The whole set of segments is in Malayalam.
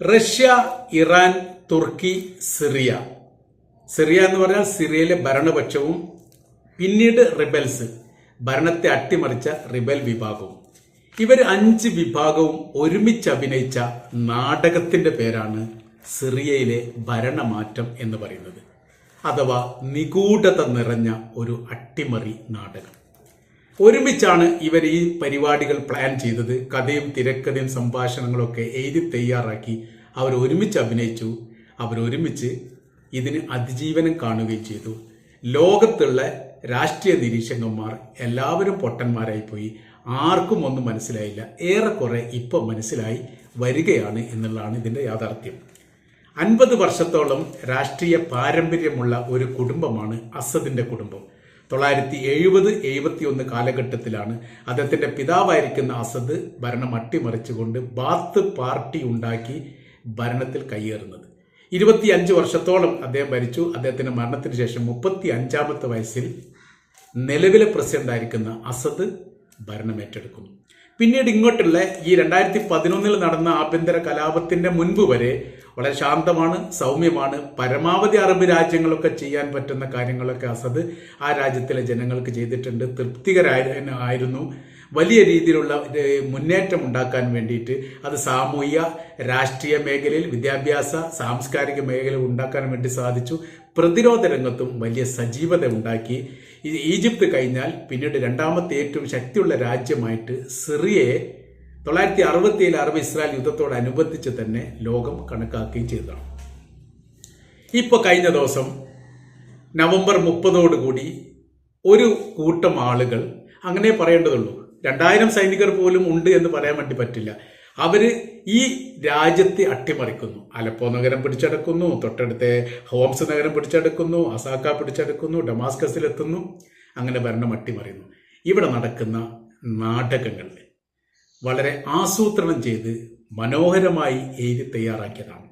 റഷ്യ ഇറാൻ തുർക്കി സിറിയ. സിറിയ എന്ന് പറഞ്ഞാൽ സിറിയയിലെ ഭരണപക്ഷവും പിന്നീട് റിബൽസ് ഭരണത്തെ അട്ടിമറിച്ച റിബൽ വിഭാഗവും. ഇവർ അഞ്ച് വിഭാഗവും ഒരുമിച്ച് അഭിനയിച്ച നാടകത്തിന്റെ പേരാണ് സിറിയയിലെ ഭരണമാറ്റം എന്ന് പറയുന്നത്. അഥവാ നിഗൂഢത നിറഞ്ഞ ഒരു അട്ടിമറി നാടകം. ഒരുമിച്ചാണ് ഇവർ ഈ പരിപാടികൾ പ്ലാൻ ചെയ്തത്. കഥയും തിരക്കഥയും സംഭാഷണങ്ങളൊക്കെ എഴുതി തയ്യാറാക്കി അവർ ഒരുമിച്ച് അഭിനയിച്ചു. അവർ ഒരുമിച്ച് ഇതിന് അതിജീവനം കാണുകയും ചെയ്തു. ലോകത്തുള്ള രാഷ്ട്രീയ നിരീക്ഷകന്മാർ എല്ലാവരും പൊട്ടന്മാരായി പോയി. ആർക്കും ഒന്നും മനസ്സിലായില്ല. ഏറെക്കുറെ ഇപ്പം മനസ്സിലായി വരികയാണ് എന്നുള്ളതാണ് ഇതിന്റെ യാഥാർത്ഥ്യം. അൻപത് വർഷത്തോളം രാഷ്ട്രീയ പാരമ്പര്യമുള്ള ഒരു കുടുംബമാണ് അസദിന്റെ കുടുംബം. തൊള്ളായിരത്തി എഴുപത് എഴുപത്തി ഒന്ന് കാലഘട്ടത്തിലാണ് അദ്ദേഹത്തിന്റെ പിതാവായിരിക്കുന്ന അസദ് ഭരണം അട്ടിമറിച്ചുകൊണ്ട് ബാത്ത് പാർട്ടി ഉണ്ടാക്കി ഭരണത്തിൽ കയ്യേറുന്നത്. ഇരുപത്തി അഞ്ച് വർഷത്തോളം അദ്ദേഹം ഭരിച്ചു. അദ്ദേഹത്തിന്റെ മരണത്തിന് ശേഷം മുപ്പത്തി അഞ്ചാമത്തെ വയസ്സിൽ നിലവിലെ പ്രസിഡന്റ് ആയിരിക്കുന്ന അസദ് ഭരണം ഏറ്റെടുക്കുന്നു. പിന്നീട് ഇങ്ങോട്ടുള്ള ഈ രണ്ടായിരത്തി പതിനൊന്നിൽ നടന്ന ആഭ്യന്തര കലാപത്തിന്റെ മുൻപ് വരെ വളരെ ശാന്തമാണ് സൗമ്യമാണ് പരമാവധി അറബ് രാജ്യങ്ങളൊക്കെ ചെയ്യാൻ പറ്റുന്ന കാര്യങ്ങളൊക്കെ അസദ് ആ രാജ്യത്തിലെ ജനങ്ങൾക്ക് ചെയ്തിട്ടുണ്ട്. തൃപ്തികരായ ആയിരുന്നു. വലിയ രീതിയിലുള്ള മുന്നേറ്റം ഉണ്ടാക്കാൻ വേണ്ടിയിട്ട് അത് സാമൂഹ്യ രാഷ്ട്രീയ മേഖലയിൽ വിദ്യാഭ്യാസ സാംസ്കാരിക മേഖലയിൽ ഉണ്ടാക്കാൻ വേണ്ടി സാധിച്ചു. പ്രതിരോധ രംഗത്തും വലിയ സജീവത ഉണ്ടാക്കി. ഈജിപ്ത് കഴിഞ്ഞാൽ പിന്നീട് രണ്ടാമത്തെ ഏറ്റവും ശക്തിയുള്ള രാജ്യമായിട്ട് സിറിയയെ തൊള്ളായിരത്തി അറുപത്തി ഏഴ് അറബ് ഇസ്രായേൽ യുദ്ധത്തോടനുബന്ധിച്ച് തന്നെ ലോകം കണക്കാക്കുകയും ചെയ്തതാണ്. ഇപ്പോൾ കഴിഞ്ഞ ദിവസം നവംബർ മുപ്പതോടുകൂടി ഒരു കൂട്ടം ആളുകൾ അങ്ങനെ പറയേണ്ടതുള്ളൂ രണ്ടായിരം സൈനികർ പോലും ഉണ്ട് എന്ന് പറയാൻ വേണ്ടി പറ്റില്ല. അവർ ഈ രാജ്യത്തെ അട്ടിമറിക്കുന്നു. അലപ്പോ നഗരം പിടിച്ചെടുക്കുന്നു തൊട്ടടുത്തെ ഹോംസ് നഗരം പിടിച്ചെടുക്കുന്നു അസാക്ക പിടിച്ചെടുക്കുന്നു ഡമാസ്കസിലെത്തുന്നു. അങ്ങനെ ഭരണം അട്ടിമറിയുന്നു. ഇവിടെ നടക്കുന്ന നാടകങ്ങൾ വളരെ ആസൂത്രണം ചെയ്ത് മനോഹരമായി എഴുതി തയ്യാറാക്കിയതാണ്.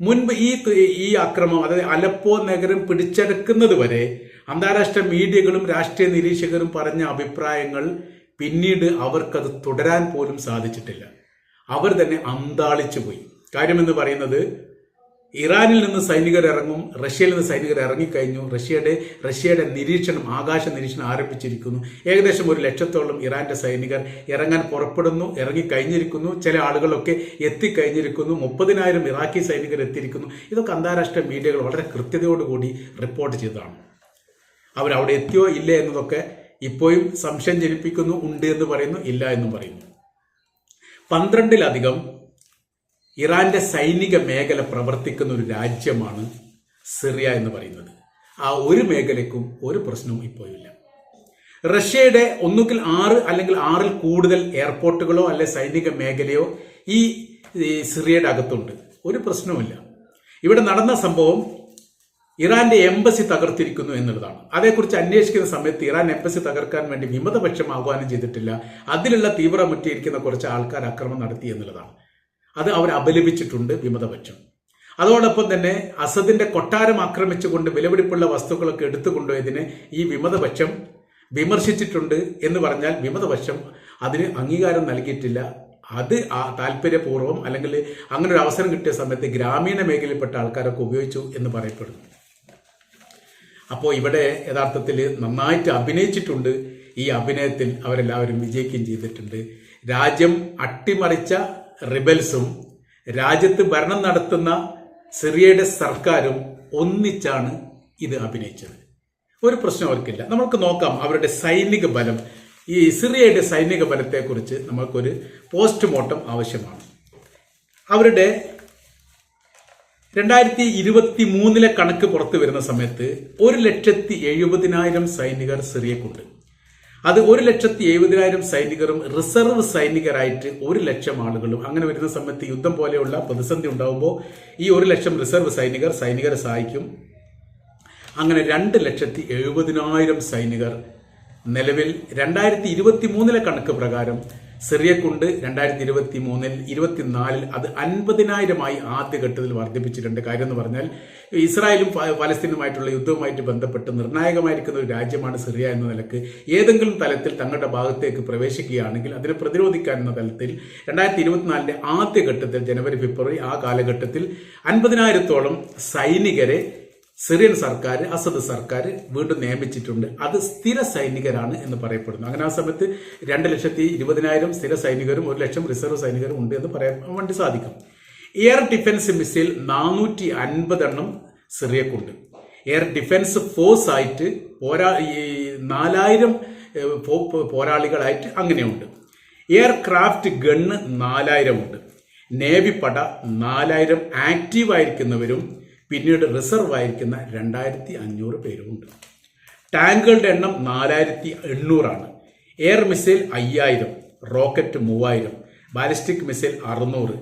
മുൻപ് ഈ ഈ അക്രമം അതായത് അലപ്പോ നഗരം പിടിച്ചെടുക്കുന്നത് വരെ അന്താരാഷ്ട്ര മീഡിയകളും രാഷ്ട്രീയ നിരീക്ഷകരും പറഞ്ഞ അഭിപ്രായങ്ങൾ പിന്നീട് അവർക്കത് തുടരാൻ പോലും സാധിച്ചിട്ടില്ല. അവർ തന്നെ അന്താളിച്ചു പോയി. കാര്യമെന്ന് പറയുന്നത് ഇറാനിൽ നിന്ന് സൈനികർ ഇറങ്ങും റഷ്യയിൽ നിന്ന് സൈനികർ ഇറങ്ങിക്കഴിഞ്ഞു. റഷ്യയുടെ റഷ്യയുടെ നിരീക്ഷണം ആകാശ നിരീക്ഷണം ആരംഭിച്ചിരിക്കുന്നു. ഏകദേശം ഒരു ലക്ഷത്തോളം ഇറാന്റെ സൈനികർ ഇറങ്ങാൻ പുറപ്പെടുന്നു ഇറങ്ങിക്കഴിഞ്ഞിരിക്കുന്നു. ചില ആളുകളൊക്കെ എത്തിക്കഴിഞ്ഞിരിക്കുന്നു. മുപ്പതിനായിരം ഇറാഖി സൈനികർ എത്തിയിരിക്കുന്നു. ഇതൊക്കെ അന്താരാഷ്ട്ര മീഡിയകൾ വളരെ കൃത്യതയോടുകൂടി റിപ്പോർട്ട് ചെയ്തതാണ്. അവരവിടെ എത്തിയോ ഇല്ലേ എന്നതൊക്കെ ഇപ്പോഴും സംശയം ജനിപ്പിക്കുന്നു ഉണ്ട് എന്ന് പറയുന്നു ഇല്ല എന്നും പറയുന്നു. പന്ത്രണ്ടിലധികം ഇറാന്റെ സൈനിക മേഖല പ്രവർത്തിക്കുന്ന ഒരു രാജ്യമാണ് സിറിയ എന്ന് പറയുന്നത്. ആ ഒരു മേഖലയ്ക്കും ഒരു പ്രശ്നവും ഇപ്പോഴില്ല. റഷ്യയുടെ ഒന്നുകിൽ ആറ് അല്ലെങ്കിൽ ആറിൽ കൂടുതൽ എയർപോർട്ടുകളോ അല്ലെ സൈനിക മേഖലയോ ഈ സിറിയയുടെ അകത്തുണ്ട്. ഒരു പ്രശ്നവുമില്ല. ഇവിടെ നടന്ന സംഭവം ഇറാന്റെ എംബസി തകർത്തിരിക്കുന്നു എന്നുള്ളതാണ്. അതേക്കുറിച്ച് അന്വേഷിക്കുന്ന സമയത്ത് ഇറാൻ എംബസി തകർക്കാൻ വേണ്ടി വിമതപക്ഷം ആഹ്വാനം ചെയ്തിട്ടില്ല. അതിലുള്ള തീവ്രമുറ്റിയിരിക്കുന്ന കുറച്ച് ആൾക്കാർ ആക്രമണം നടത്തി എന്നുള്ളതാണ്. അത് അവർ അപലപിച്ചിട്ടുണ്ട് വിമതപക്ഷം. അതോടൊപ്പം തന്നെ അസദിന്റെ കൊട്ടാരം ആക്രമിച്ചുകൊണ്ട് വിലപിടിപ്പുള്ള വസ്തുക്കളൊക്കെ എടുത്തുകൊണ്ടുപോയതിന് ഈ വിമതപക്ഷം വിമർശിച്ചിട്ടുണ്ട് എന്ന് പറഞ്ഞാൽ വിമതപക്ഷം അതിന് അംഗീകാരം നൽകിയിട്ടില്ല. അത് ആ താല്പര്യപൂർവം അല്ലെങ്കിൽ അങ്ങനെ ഒരു അവസരം കിട്ടിയ സമയത്ത് ഗ്രാമീണ മേഖലയിൽപ്പെട്ട ആൾക്കാരൊക്കെ ഉപയോഗിച്ചു എന്ന് പറയപ്പെടുന്നു. അപ്പോൾ ഇവിടെ യഥാർത്ഥത്തിൽ നന്നായിട്ട് അഭിനയിച്ചിട്ടുണ്ട് ഈ അഭിനയത്തിൽ അവരെല്ലാവരും വിജയിക്കുകയും ചെയ്തിട്ടുണ്ട്. രാജ്യം അട്ടിമറിച്ച റിബൽസും രാജ്യത്ത് ഭരണം നടത്തുന്ന സിറിയയുടെ സർക്കാരും ഒന്നിച്ചാണ് ഇത് അഭിനയിച്ചത്. ഒരു പ്രശ്നം അവർക്കില്ല. നമുക്ക് നോക്കാം അവരുടെ സൈനിക ബലം. ഈ സിറിയയുടെ സൈനിക ബലത്തെക്കുറിച്ച് നമുക്കൊരു പോസ്റ്റ്മോർട്ടം ആവശ്യമാണ്. അവരുടെ രണ്ടായിരത്തി ഇരുപത്തി മൂന്നിലെ കണക്ക് പുറത്തു വരുന്ന സമയത്ത് ഒരു ലക്ഷത്തി എഴുപതിനായിരം സൈനികർ സിറിയക്കുണ്ട്. അത് ഒരു ലക്ഷത്തി എഴുപതിനായിരം സൈനികരും റിസർവ് സൈനികരായിട്ട് ഒരു ലക്ഷം ആളുകളും അങ്ങനെ വരുന്ന സമയത്ത് യുദ്ധം പോലെയുള്ള പ്രതിസന്ധി ഉണ്ടാകുമ്പോൾ ഈ ഒരു ലക്ഷം റിസർവ് സൈനികർ സൈനികരെ സഹായിക്കും. അങ്ങനെ രണ്ട് ലക്ഷത്തി എഴുപതിനായിരം സൈനികർ നിലവിൽ രണ്ടായിരത്തി ഇരുപത്തി മൂന്നിലെ കണക്ക് പ്രകാരം സിറിയക്കുണ്ട് രണ്ടായിരത്തി ഇരുപത്തി മൂന്നിൽ ഇരുപത്തിനാലിൽ അത് അൻപതിനായിരമായി ആദ്യഘട്ടത്തിൽ വർദ്ധിപ്പിച്ചിട്ടുണ്ട്. കാര്യം എന്ന് പറഞ്ഞാൽ ഇസ്രായേലും പലസ്തീനുമായിട്ടുള്ള യുദ്ധവുമായിട്ട് ബന്ധപ്പെട്ട് നിർണായകമായിരിക്കുന്ന ഒരു രാജ്യമാണ് സിറിയ എന്ന നിലയ്ക്ക് ഏതെങ്കിലും തലത്തിൽ തങ്ങളുടെ ഭാഗത്തേക്ക് പ്രവേശിക്കുകയാണെങ്കിൽ അതിനെ പ്രതിരോധിക്കാൻ എന്ന തലത്തിൽ രണ്ടായിരത്തി ഇരുപത്തിനാലിന്റെ ആദ്യഘട്ടത്തിൽ ജനുവരി ഫെബ്രുവരി ആ കാലഘട്ടത്തിൽ അൻപതിനായിരത്തോളം സൈനികരെ സിറിയൻ സർക്കാർ അസദ് സർക്കാർ വീണ്ടും നിയമിച്ചിട്ടുണ്ട്. അത് സ്ഥിര സൈനികരാണ് എന്ന് പറയപ്പെടുന്നു. അങ്ങനെ ആ സമയത്ത് രണ്ട് ലക്ഷത്തി ഇരുപതിനായിരം സ്ഥിര സൈനികരും ഒരു ലക്ഷം റിസർവ് സൈനികരും ഉണ്ട് എന്ന് പറയാൻ വേണ്ടി സാധിക്കും. എയർ ഡിഫൻസ് മിസൈൽ നാനൂറ്റി അൻപതെണ്ണം സിറിയക്കുണ്ട്. എയർ ഡിഫൻസ് ഫോഴ്സ് ആയിട്ട് പോരാ ഈ നാലായിരം പോരാളികളായിട്ട് അങ്ങനെയുണ്ട്. എയർക്രാഫ്റ്റ് ഗണ്ണ് നാലായിരം ഉണ്ട് നേവി പട നാലായിരം. ആക്റ്റീവ് ആയിരിക്കുന്നവരും പിന്നീട് റിസർവ് ആയിരിക്കുന്ന രണ്ടായിരത്തി അഞ്ഞൂറ് പേരുമുണ്ട്. ടാങ്കുകളുടെ എണ്ണം നാലായിരത്തി എണ്ണൂറാണ് എയർ മിസൈൽ അയ്യായിരം റോക്കറ്റ് മൂവായിരം ബാലിസ്റ്റിക് മിസൈൽ അറുന്നൂറ്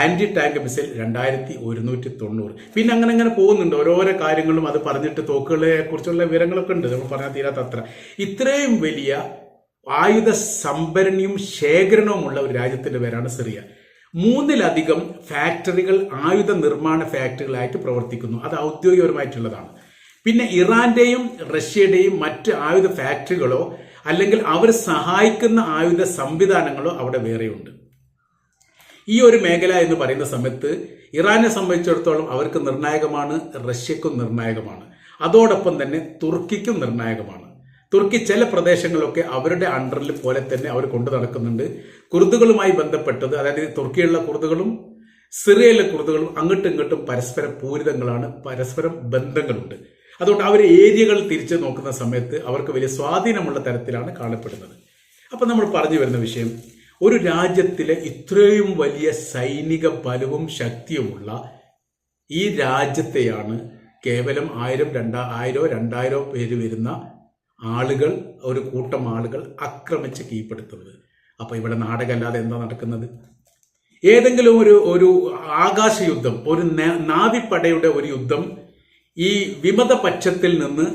ആന്റി ടാങ്ക് മിസൈൽ രണ്ടായിരത്തി ഒരുന്നൂറ്റി തൊണ്ണൂറ് പിന്നെ അങ്ങനെ അങ്ങനെ പോകുന്നുണ്ട്. ഓരോരോ കാര്യങ്ങളും അത് പറഞ്ഞിട്ട് തോക്കുകളെ കുറിച്ചുള്ള വിവരങ്ങളൊക്കെ ഉണ്ട്. നമ്മൾ പറഞ്ഞാൽ തീരാത്ത അത്ര ഇത്രയും വലിയ ആയുധ സംഭരണിയും ശേഖരണവുമുള്ള ഒരു രാജ്യത്തിന്റെ പേരാണ് സിറിയ. മൂന്നിലധികം ഫാക്ടറികൾ ആയുധ നിർമ്മാണ ഫാക്ടറികളായിട്ട് പ്രവർത്തിക്കുന്നു. അത് ഔദ്യോഗികപരമായിട്ടുള്ളതാണ്. പിന്നെ ഇറാന്റെയും റഷ്യയുടെയും മറ്റ് ആയുധ ഫാക്ടറികളോ അല്ലെങ്കിൽ അവർ സഹായിക്കുന്ന ആയുധ സംവിധാനങ്ങളോ അവിടെ വേറെയുണ്ട്. ഈ ഒരു മേഖല എന്ന് പറയുന്ന സമയത്ത് ഇറാനെ സംബന്ധിച്ചിടത്തോളം അവർക്ക് നിർണായകമാണ് റഷ്യക്കും നിർണായകമാണ്. അതോടൊപ്പം തന്നെ തുർക്കിക്കും നിർണായകമാണ്. തുർക്കി ചില പ്രദേശങ്ങളൊക്കെ അവരുടെ അണ്ടറിൽ പോലെ തന്നെ അവർ കൊണ്ടു നടക്കുന്നുണ്ട്. കുർദുകളുമായി ബന്ധപ്പെട്ടത് അതായത് തുർക്കിയിലുള്ള കുർദുകളും സിറിയയിലെ കുർദുകളും അങ്ങോട്ടും ഇങ്ങോട്ടും പരസ്പര പൂരിതങ്ങളാണ് പരസ്പരം ബന്ധങ്ങളുണ്ട്. അതുകൊണ്ട് അവർ ഏരിയകൾ തിരിച്ചു നോക്കുന്ന സമയത്ത് അവർക്ക് വലിയ സ്വാധീനമുള്ള തരത്തിലാണ് കാണപ്പെടുന്നത്. അപ്പൊ നമ്മൾ പറഞ്ഞു വരുന്ന വിഷയം ഒരു രാജ്യത്തിലെ ഇത്രയും വലിയ സൈനിക ബലവും ശക്തിയുമുള്ള ഈ രാജ്യത്തെയാണ് കേവലം ആയിരം രണ്ടാ ആയിരോ രണ്ടായിരോ പേര് വരുന്ന ആളുകൾ ഒരു കൂട്ടം ആളുകൾ ആക്രമിച്ച് കീഴ്പ്പെടുത്തുന്നത്. അപ്പൊ ഇവിടെ നാടകമല്ലാതെ എന്താ നടക്കുന്നത്? ഏതെങ്കിലും ഒരു ഒരു ആകാശ യുദ്ധം ഒരു നാവിപ്പടയുടെ ഒരു യുദ്ധം ഈ വിമത പക്ഷത്തിൽ നിന്ന്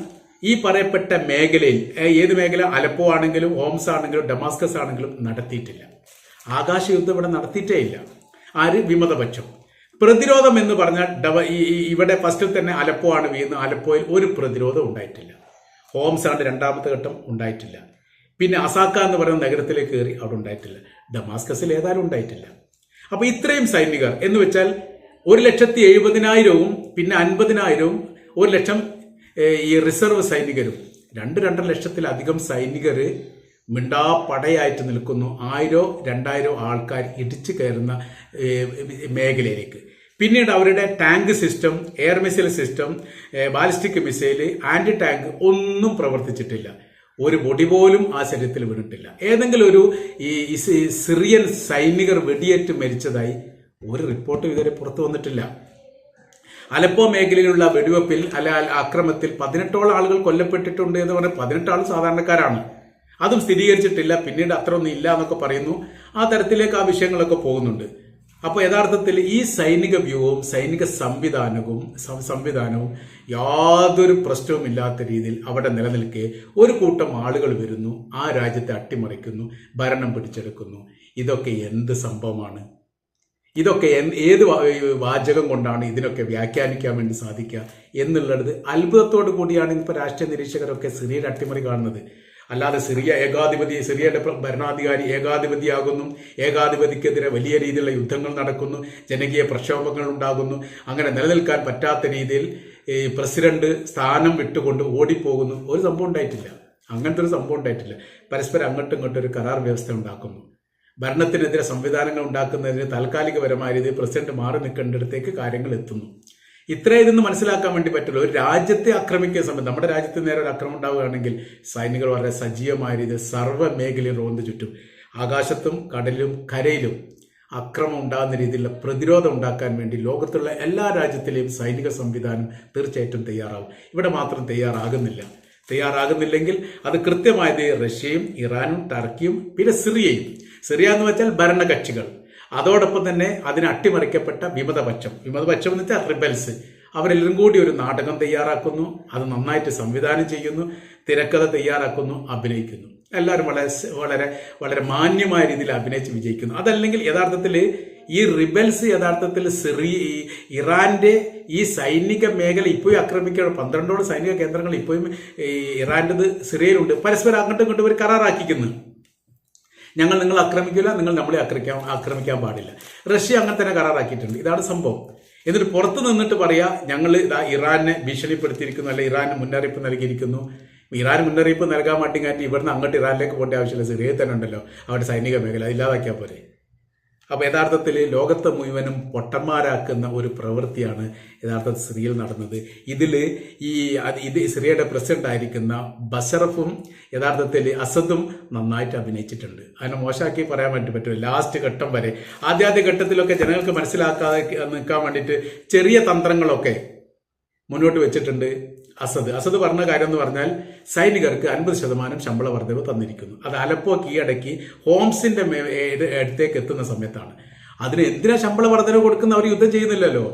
ഈ പറയപ്പെട്ട മേഖലയിൽ ഏത് മേഖല? അലപ്പോ ആണെങ്കിലും ഹോംസ് ആണെങ്കിലും ഡമാസ്കസ് ആണെങ്കിലും നടത്തിയിട്ടില്ല. ആകാശ യുദ്ധം ഇവിടെ നടത്തിയിട്ടേ ഇല്ല. ആര്? വിമതപക്ഷം. പ്രതിരോധം എന്ന് പറഞ്ഞാൽ ഡവ ഇവിടെ ഫസ്റ്റിൽ തന്നെ അലപ്പോ ആണ് വീഴുന്നത്. അലപ്പോയിൽ ഒരു പ്രതിരോധം ഉണ്ടായിട്ടില്ല. ഹോംസ് ആണ് രണ്ടാമത്തെ ഘട്ടം ഉണ്ടായിട്ടില്ല. പിന്നെ അസാക്ക എന്ന് പറയുന്ന നഗരത്തിലേക്ക് കയറി അവിടെ ഉണ്ടായിട്ടില്ല. ഡമാസ്കസിൽ ഏതായാലും ഉണ്ടായിട്ടില്ല. അപ്പൊ ഇത്രയും സൈനികർ എന്ന് വെച്ചാൽ ഒരു ലക്ഷത്തി എഴുപതിനായിരവും പിന്നെ അൻപതിനായിരവും ഒരു ലക്ഷം ഈ റിസർവ് സൈനികരും. രണ്ട് രണ്ടര ലക്ഷത്തിലധികം സൈനികർ മിണ്ടാ പടയായിട്ട് നിൽക്കുന്നു. ആയിരോ രണ്ടായിരോ ആൾക്കാർ ഇടിച്ചു കയറുന്ന മേഖലയിലേക്ക്. പിന്നീട് അവരുടെ tank system air missile system ballistic missile anti tank ഒന്നും പ്രവർത്തിച്ചിട്ടില്ല. ഒരു പൊടി പോലും ആ ശരീരത്തിൽ വീണിട്ടില്ല ഏതെങ്കിലും ഒരു ഈ സിറിയൻ സൈനികർ വെടിയേറ്റ് മരിച്ചതായി ഒരു റിപ്പോർട്ടും ഇതുവരെ പുറത്തു വന്നിട്ടില്ല. അലപ്പോ മേഖലയിലുള്ള വെടിവെപ്പിൽ അല്ല അക്രമത്തിൽ പതിനെട്ടോളം ആളുകൾ കൊല്ലപ്പെട്ടിട്ടുണ്ട് എന്ന് പറഞ്ഞാൽ പതിനെട്ട് ആൾ സാധാരണക്കാരാണ്. അതും സ്ഥിരീകരിച്ചിട്ടില്ല. പിന്നീട് അത്ര ഒന്നും ഇല്ല എന്നൊക്കെ പറയുന്നു. ആ തരത്തിലേക്ക് ആ വിഷയങ്ങളൊക്കെ പോകുന്നുണ്ട്. അപ്പോൾ യഥാർത്ഥത്തിൽ ഈ സൈനിക വ്യൂഹവും സൈനിക സംവിധാനവും സംവിധാനവും യാതൊരു പ്രശ്നവും ഇല്ലാത്ത രീതിയിൽ അവിടെ നിലനിൽക്കെ ഒരു കൂട്ടം ആളുകൾ വരുന്നു ആ രാജ്യത്തെ അട്ടിമറിക്കുന്നു ഭരണം പിടിച്ചെടുക്കുന്നു. ഇതൊക്കെ എന്ത് സംഭവമാണ്? ഇതൊക്കെ ഏത് വാചകം കൊണ്ടാണ് ഇതിനൊക്കെ വ്യാഖ്യാനിക്കാൻ വേണ്ടി സാധിക്കുക എന്നുള്ളത് അത്ഭുതത്തോടു കൂടിയാണ് ഇപ്പോൾ രാഷ്ട്രീയ നിരീക്ഷകരൊക്കെ സിറിയയുടെ അട്ടിമറി കാണുന്നത്. അല്ലാതെ സിറിയ ഏകാധിപതി സിറിയയുടെ ഭരണാധികാരി ഏകാധിപതിയാകുന്നു. ഏകാധിപതിക്കെതിരെ വലിയ രീതിയിലുള്ള യുദ്ധങ്ങൾ നടക്കുന്നു. ജനകീയ പ്രക്ഷോഭങ്ങൾ ഉണ്ടാകുന്നു. അങ്ങനെ നിലനിൽക്കാൻ പറ്റാത്ത രീതിയിൽ ഈ പ്രസിഡന്റ് സ്ഥാനം വിട്ടുകൊണ്ട് ഓടിപ്പോകുന്നു. ഒരു സംഭവം ഉണ്ടായിട്ടില്ല. അങ്ങനത്തെ ഒരു സംഭവം ഉണ്ടായിട്ടില്ല. പരസ്പരം അങ്ങോട്ടും ഇങ്ങോട്ടും ഒരു കരാർ വ്യവസ്ഥ ഉണ്ടാക്കുന്നു. ഭരണത്തിനെതിരെ സംവിധാനങ്ങൾ ഉണ്ടാക്കുന്നതിന് താൽക്കാലികപരമായ രീതിയിൽ പ്രസിഡന്റ് മാറി നിൽക്കേണ്ടിടത്തേക്ക് കാര്യങ്ങൾ എത്തുന്നു. ഇത്ര ഇതെന്ന് മനസ്സിലാക്കാൻ വേണ്ടി പറ്റുള്ളൂ ഒരു രാജ്യത്തെ ആക്രമിക്കുന്ന സമയത്ത് നമ്മുടെ രാജ്യത്ത് നേരെ ഒരു ആക്രമണം ഉണ്ടാവുകയാണെങ്കിൽ സൈനികർ വളരെ സജീവമായ രീതിയിൽ സർവ മേഖലയിൽ റോന്ത് ചുറ്റും ആകാശത്തും കടലിലും കരയിലും അക്രമം ഉണ്ടാകുന്ന രീതിയിലുള്ള പ്രതിരോധം ഉണ്ടാക്കാൻ വേണ്ടി ലോകത്തുള്ള എല്ലാ രാജ്യത്തിലെയും സൈനിക സംവിധാനം തീർച്ചയായിട്ടും തയ്യാറാവും. ഇവിടെ മാത്രം തയ്യാറാകുന്നില്ല. തയ്യാറാകുന്നില്ലെങ്കിൽ അത് കൃത്യമായത് റഷ്യയും ഇറാനും ടർക്കിയും പിന്നെ സിറിയയും. സിറിയ എന്ന് വെച്ചാൽ ഭരണകക്ഷികൾ. അതോടൊപ്പം തന്നെ അതിന് അട്ടിമറിക്കപ്പെട്ട വിമതപക്ഷം. വിമതപക്ഷം എന്ന് വെച്ചാൽ റിബൽസ്. അവരെല്ലാം കൂടി ഒരു നാടകം തയ്യാറാക്കുന്നു. അത് നന്നായിട്ട് സംവിധാനം ചെയ്യുന്നു. തിരക്കഥ തയ്യാറാക്കുന്നു. അഭിനയിക്കുന്നു. എല്ലാവരും വളരെ വളരെ വളരെ മാന്യമായ രീതിയിൽ അഭിനയിച്ച് വിജയിക്കുന്നു. അതല്ലെങ്കിൽ യഥാർത്ഥത്തിൽ ഈ റിബൽസ് യഥാർത്ഥത്തിൽ സിറി ഇറാന്റെ ഈ സൈനിക മേഖല ഇപ്പോഴും ആക്രമിക്കുകയാണ്. പന്ത്രണ്ടോളം സൈനിക കേന്ദ്രങ്ങൾ ഇപ്പോഴും ഈ ഇറാന്റേത് സിറിയയിലുണ്ട്. പരസ്പരം അങ്ങോട്ടും ഇങ്ങോട്ടും ഒരു കരാറാക്കിക്കുന്നു. ഞങ്ങൾ നിങ്ങൾ ആക്രമിക്കില്ല നിങ്ങൾ നമ്മളെ ആക്രമിക്കാൻ ആക്രമിക്കാൻ പാടില്ല. റഷ്യ അങ്ങനെ തന്നെ കരാറാക്കിയിട്ടുണ്ട്. ഇതാണ് സംഭവം. എന്നിട്ട് പുറത്ത് നിന്നിട്ട് പറയാ ഞങ്ങൾ ഇതാ ഇറാനെ ഭീഷണിപ്പെടുത്തിയിരിക്കുന്നു അല്ലെ ഇറാന് മുന്നറിയിപ്പ് നൽകിയിരിക്കുന്നു. ഇറാൻ മുന്നറിയിപ്പ് നൽകാൻ കാറ്റി ഇവിടുന്ന് അങ്ങോട്ട് ഇറാനിലേക്ക് പോകേണ്ട ആവശ്യമില്ല. സിറിയയിൽ തന്നെ ഉണ്ടല്ലോ. അവിടെ സൈനിക മേഖല ഇല്ലാതാക്കിയാൽ പോരെ. അപ്പൊ യഥാർത്ഥത്തിൽ ലോകത്തെ മുഴുവനും പൊട്ടന്മാരാക്കുന്ന ഒരു പ്രവൃത്തിയാണ് യഥാർത്ഥത്തിൽ സിറിയയിൽ നടന്നത്. ഇതിൽ ഈ ഇത് സിറിയയുടെ പ്രസിഡന്റ് ആയിരിക്കുന്ന ബഷറഫും യഥാർത്ഥത്തിൽ അസദും നന്നായിട്ട് അഭിനയിച്ചിട്ടുണ്ട്. അതിനെ മോശമാക്കി പറയാൻ വേണ്ടി പറ്റുമോ ലാസ്റ്റ് ഘട്ടം വരെ. ആദ്യാദ്യ ഘട്ടത്തിലൊക്കെ ജനങ്ങൾക്ക് മനസ്സിലാക്കാതെ നിൽക്കാൻ വേണ്ടിയിട്ട് ചെറിയ തന്ത്രങ്ങളൊക്കെ മുന്നോട്ട് വെച്ചിട്ടുണ്ട്. അസദ്. അസദ് പറഞ്ഞ കാര്യം എന്ന് പറഞ്ഞാൽ സൈനികർക്ക് അൻപത് ശതമാനം ശമ്പള വർധനവ് തന്നിരിക്കുന്നു. അത് അലപ്പോ കീഴടക്കി ഹോംസിന്റെ അടുത്തേക്ക് എത്തുന്ന സമയത്താണ്. അതിന് എന്തിനാ ശമ്പള വർധനവ് കൊടുക്കുന്ന അവർ യുദ്ധം ചെയ്യുന്നില്ലല്ലോ?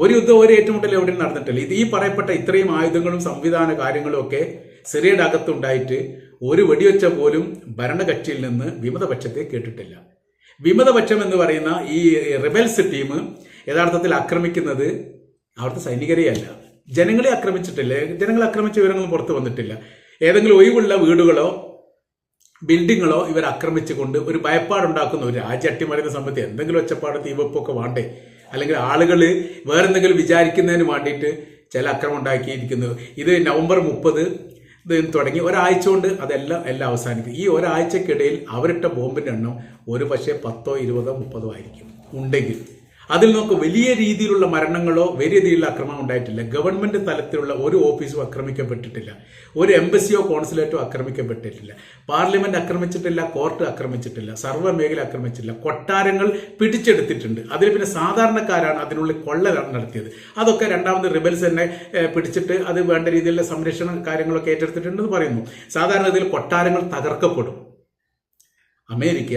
ഒരു യുദ്ധം ഒരു ഏറ്റുമുട്ടൽ എവിടെയും നടന്നിട്ടില്ല. ഇത് ഈ പറയപ്പെട്ട ഇത്രയും ആയുധങ്ങളും സംവിധാന കാര്യങ്ങളും ഒക്കെ സിറിയയുടെ അകത്തുണ്ടായിട്ട് ഒരു വെടിവെച്ച പോലും ഭരണകക്ഷിയിൽ നിന്ന് വിമതപക്ഷത്തെ കേട്ടിട്ടില്ല. വിമതപക്ഷം എന്ന് പറയുന്ന ഈ റിബൽസ് ടീം യഥാർത്ഥത്തിൽ ആക്രമിക്കുന്നത് അവിടുത്തെ സൈനികരെയല്ല. ജനങ്ങളെ ആക്രമിച്ചിട്ടില്ല? ജനങ്ങളെ ആക്രമിച്ച വിവരങ്ങളും പുറത്തു വന്നിട്ടില്ല. ഏതെങ്കിലും ഒഴിവുള്ള വീടുകളോ ബിൽഡിങ്ങുകളോ ഇവർ ആക്രമിച്ചുകൊണ്ട് ഒരു ഭയപ്പാടുണ്ടാക്കുന്ന ഒരു രാജ്യം അട്ടിമറിയുന്ന സമയത്ത് എന്തെങ്കിലും ഒച്ചപ്പാട് തീവപ്പൊക്കെ വേണ്ടേ? അല്ലെങ്കിൽ ആളുകൾ വേറെന്തെങ്കിലും വിചാരിക്കുന്നതിന് വേണ്ടിയിട്ട് ചില അക്രമം ഉണ്ടാക്കിയിരിക്കുന്നു ഇത് നവംബർ മുപ്പത് തുടങ്ങി ഒരാഴ്ച കൊണ്ട് അതെല്ലാം എല്ലാം അവസാനിക്കും. ഈ ഒരാഴ്ചക്കിടയിൽ അവരിട്ട ബോംബിന്റെ എണ്ണം ഒരു പക്ഷേ പത്തോ ഇരുപതോ മുപ്പതോ ആയിരിക്കും. ഉണ്ടെങ്കിൽ. അതിൽ നമുക്ക് വലിയ രീതിയിലുള്ള മരണങ്ങളോ വലിയ രീതിയിലുള്ള അക്രമം ഉണ്ടായിട്ടില്ല. ഗവൺമെന്റ് തലത്തിലുള്ള ഒരു ഓഫീസും ആക്രമിക്കപ്പെട്ടിട്ടില്ല. ഒരു എംബസിയോ കോൺസുലേറ്റോ ആക്രമിക്കപ്പെട്ടിട്ടില്ല. പാർലമെന്റ് ആക്രമിച്ചിട്ടില്ല കോർട്ട് ആക്രമിച്ചിട്ടില്ല സർവ മേഖല ആക്രമിച്ചിട്ടില്ല. കൊട്ടാരങ്ങൾ പിടിച്ചെടുത്തിട്ടുണ്ട്. അതിൽ പിന്നെ സാധാരണക്കാരാണ് അതിനുള്ളിൽ കൊള്ള നടത്തിയത്. അതൊക്കെ രണ്ടാമത് റിബൽസ് തന്നെ പിടിച്ചിട്ട് അത് വേണ്ട രീതിയിലുള്ള സംരക്ഷണ കാര്യങ്ങളൊക്കെ ഏറ്റെടുത്തിട്ടുണ്ടെന്ന് പറയുന്നു. സാധാരണ ഇതിൽ കൊട്ടാരങ്ങൾ തകർക്കപ്പെടും. അമേരിക്ക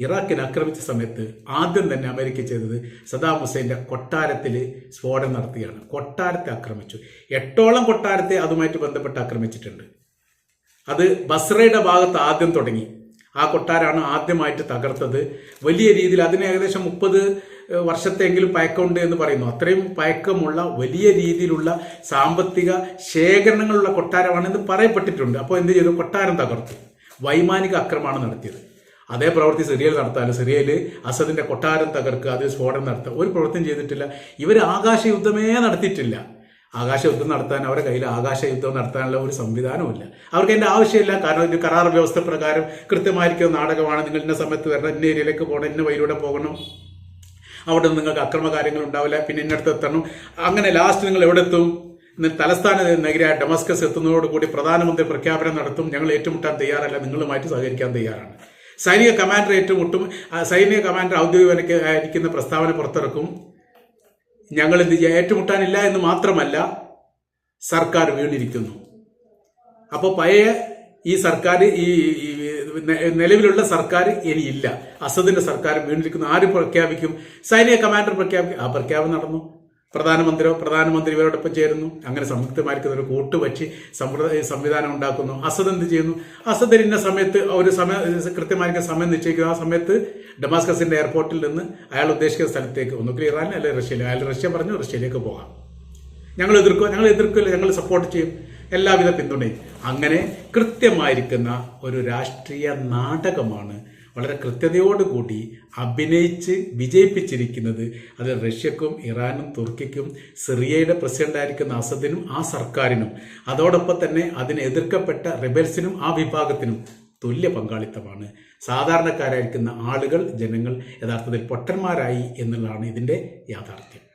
ഇറാഖിനെ ആക്രമിച്ച സമയത്ത് ആദ്യം തന്നെ അമേരിക്ക ചെയ്തത് സദാം ഹുസൈന്റെ കൊട്ടാരത്തിൽ സ്ഫോടനം നടത്തുകയാണ് കൊട്ടാരത്തെ ആക്രമിച്ചു. എട്ടോളം കൊട്ടാരത്തെ അതുമായിട്ട് ബന്ധപ്പെട്ട് ആക്രമിച്ചിട്ടുണ്ട്. അത് ബസ്രയുടെ ഭാഗത്ത് ആദ്യം തുടങ്ങി. ആ കൊട്ടാരമാണ് ആദ്യമായിട്ട് തകർത്തത്. വലിയ രീതിയിൽ അതിന് ഏകദേശം മുപ്പത് വർഷത്തെങ്കിലും പയക്കമുണ്ട് എന്ന് പറയുന്നു. അത്രയും പയക്കമുള്ള വലിയ രീതിയിലുള്ള സാമ്പത്തിക ശേഖരണങ്ങളുള്ള കൊട്ടാരമാണെന്ന് പറയപ്പെട്ടിട്ടുണ്ട്. അപ്പോൾ എന്ത് ചെയ്തു? കൊട്ടാരം തകർത്തു. വൈമാനിക ആക്രമണം നടത്തിയത്. അതേ പ്രവൃത്തി സിറിയയിൽ നടത്താനും സിറിയയിൽ അസദിന്റെ കൊട്ടാരം തകർക്കുക അതിൽ സ്ഫോടനം നടത്തുക. ഒരു പ്രവൃത്തിയും ചെയ്തിട്ടില്ല. ഇവർ ആകാശ യുദ്ധമേ നടത്തിയിട്ടില്ല. ആകാശ യുദ്ധം നടത്താൻ അവരുടെ കയ്യിൽ ആകാശ യുദ്ധം നടത്താനുള്ള ഒരു സംവിധാനവുമില്ല. അവർക്ക് എന്റെ ആവശ്യമില്ല. കാരണം ഇത് കരാർ വ്യവസ്ഥ പ്രകാരം കൃത്യമായിരിക്കുന്ന നാടകമാണ്. നിങ്ങൾ ഇന്ന സമയത്ത് വരണം ഇന്ന ഏരിയയിലേക്ക് പോകണം ഇന്ന വഴിയിലൂടെ പോകണം. അവിടെ നിന്ന് നിങ്ങൾക്ക് അക്രമ കാര്യങ്ങൾ ഉണ്ടാവില്ല. പിന്നെ ഇന്നടുത്ത് എത്തണം. അങ്ങനെ ലാസ്റ്റ് നിങ്ങൾ എവിടെ എത്തും? തലസ്ഥാന നഗരിയായ ഡമസ്കസ് എത്തുന്നതോടുകൂടി പ്രധാനമന്ത്രി പ്രഖ്യാപനം നടത്തും. ഞങ്ങൾ ഏറ്റുമുട്ടാൻ തയ്യാറല്ല. നിങ്ങളുമായിട്ട് സഹകരിക്കാൻ തയ്യാറാണ്. സൈനിക കമാൻഡർ ഏറ്റുമുട്ടും സൈനിക കമാൻഡർ ഔദ്യോഗികമായിരിക്കുന്ന പ്രസ്താവന പുറത്തിറക്കും. ഞങ്ങൾ എന്ത് ചെയ്യുക ഏറ്റുമുട്ടാനില്ല എന്ന് മാത്രമല്ല സർക്കാർ വീണിരിക്കുന്നു. അപ്പോൾ പഴയ ഈ സർക്കാർ ഈ നിലവിലുള്ള സർക്കാർ ഇനിയില്ല. അസദിന്റെ സർക്കാർ വീണിരിക്കുന്നു. ആര് പ്രഖ്യാപിക്കും? സൈനിക കമാൻഡർ പ്രഖ്യാപിക്കും. ആ പ്രഖ്യാപനം നടന്നു. പ്രധാനമന്ത്രിയോ പ്രധാനമന്ത്രി ഇവരോടൊപ്പം ചേരുന്നു. അങ്ങനെ സംയുക്തമായിരിക്കുന്ന ഒരു കൂട്ടുവച്ച് സമ്പ്രദായ സംവിധാനം ഉണ്ടാക്കുന്നു. അസദ് എന്ത് ചെയ്യുന്നു? അസദ് ഇന്ന സമയത്ത് ഒരു സമയ കൃത്യമായിരിക്കുന്ന സമയം നിശ്ചയിക്കുന്നു. ആ സമയത്ത് ഡമാസ്കസിന്റെ എയർപോർട്ടിൽ നിന്ന് അയാൾ ഉദ്ദേശിക്കുന്ന സ്ഥലത്തേക്ക് ഒന്നുകിൽ ഇറാൻ അല്ലെങ്കിൽ റഷ്യയിൽ അയാൾ റഷ്യ പറഞ്ഞു റഷ്യയിലേക്ക് പോകാം. ഞങ്ങൾ എതിർക്കുക ഞങ്ങൾ എതിർക്കില്ല. ഞങ്ങൾ സപ്പോർട്ട് ചെയ്യും. എല്ലാവിധ പിന്തുണയും. അങ്ങനെ കൃത്യമായിരിക്കുന്ന ഒരു രാഷ്ട്രീയ നാടകമാണ് വളരെ കൃത്യതയോടുകൂടി അഭിനയിച്ച് വിജയിപ്പിച്ചിരിക്കുന്നത് അത് റഷ്യക്കും ഇറാനും തുർക്കിക്കും സിറിയയുടെ പ്രസിഡന്റായിരിക്കുന്ന അസദിനും ആ സർക്കാരിനും. അതോടൊപ്പം തന്നെ അതിനെ എതിർക്കപ്പെട്ട റിബൽസിനും ആ വിഭാഗത്തിനും തുല്യ പങ്കാളിത്തമാണ്. സാധാരണക്കാരായിരിക്കുന്ന ആളുകൾ ജനങ്ങൾ യഥാർത്ഥത്തിൽ പൊട്ടന്മാരായി എന്നുള്ളതാണ് ഇതിന്റെ യാഥാർത്ഥ്യം.